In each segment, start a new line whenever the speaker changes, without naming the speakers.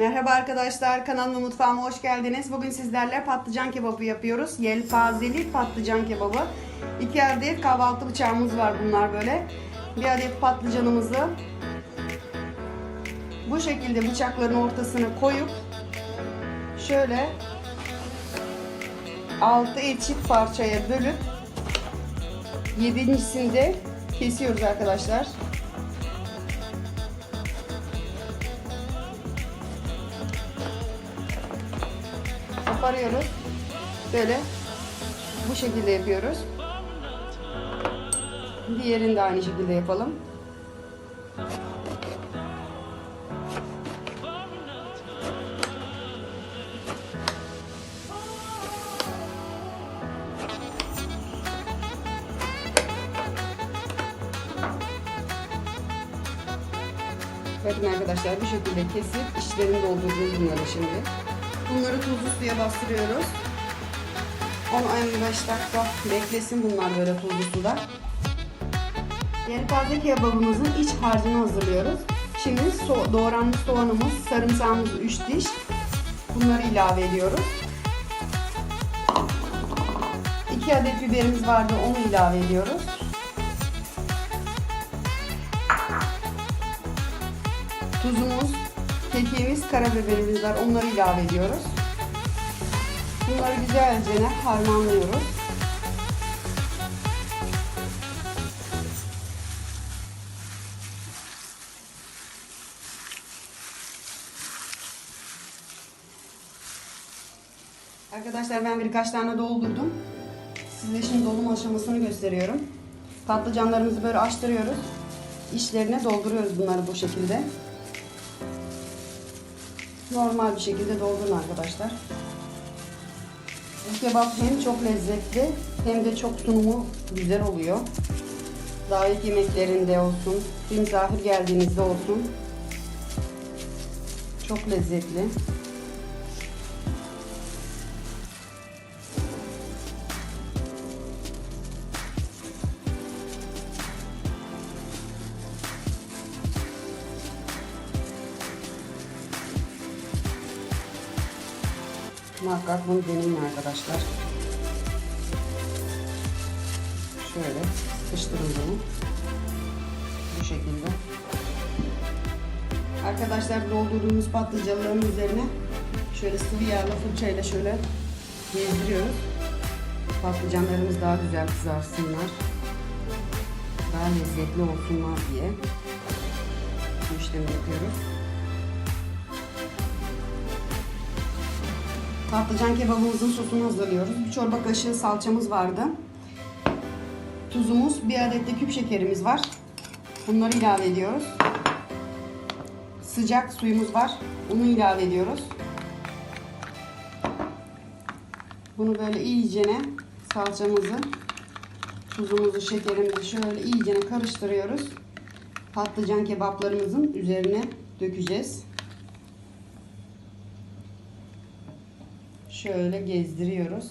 Merhaba arkadaşlar, kanalıma mutfağıma hoş geldiniz. Bugün sizlerle patlıcan kebabı yapıyoruz. Yelpazeli patlıcan kebabı. İki adet kahvaltı bıçağımız var bunlar böyle. Bir adet patlıcanımızı bu şekilde bıçakların ortasına koyup şöyle altı eşit parçaya bölüp yedincisinde kesiyoruz arkadaşlar. Koparıyoruz. Böyle bu şekilde yapıyoruz. Diğerini de aynı şekilde yapalım. Bakın arkadaşlar bu şekilde kesip içlerini dolduracağız bunları şimdi. Bunları tuzlu suya bastırıyoruz. 10-15 dakika beklesin bunlar böyle tuzlu suda. Yani taze kebabımızın iç harcını hazırlıyoruz. Şimdi so doğranmış soğanımız, sarımsağımız 3 diş. Bunları ilave ediyoruz. 2 adet biberimiz vardı onu ilave ediyoruz. Tuzumuz, kekiğimiz, karabiberimiz var. Onları ilave ediyoruz. Bunları güzelce harmanlıyoruz. Arkadaşlar ben birkaç tane doldurdum. Size şimdi dolum aşamasını gösteriyorum. Patlıcanlarımızı böyle açtırıyoruz. İçlerine dolduruyoruz bunları bu şekilde normal bir şekilde doldurun arkadaşlar. Bu kebap hem çok lezzetli hem de çok sunumu güzel oluyor. Davet yemeklerinde olsun, bir misafir geldiğinizde olsun. Çok lezzetli. Muhakkak bunu deneyin arkadaşlar. Şöyle sıkıştırın bunu. Bu şekilde. Arkadaşlar doldurduğumuz patlıcanların üzerine şöyle sıvı yağla fırçayla şöyle gezdiriyoruz. Patlıcanlarımız daha güzel kızarsınlar. Daha lezzetli olsunlar diye bu işlemi yapıyoruz. Patlıcan kebabımızın sosunu hazırlıyoruz. Bir çorba kaşığı salçamız vardı. Tuzumuz, bir adet de küp şekerimiz var. Bunları ilave ediyoruz. Sıcak suyumuz var. Bunu ilave ediyoruz. Bunu böyle iyicene salçamızı, tuzumuzu, şekerimizi şöyle iyicene karıştırıyoruz. Patlıcan kebaplarımızın üzerine dökeceğiz. Şöyle gezdiriyoruz.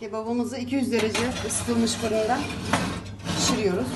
Kebabımızı 200 derece ısıtılmış fırında pişiriyoruz.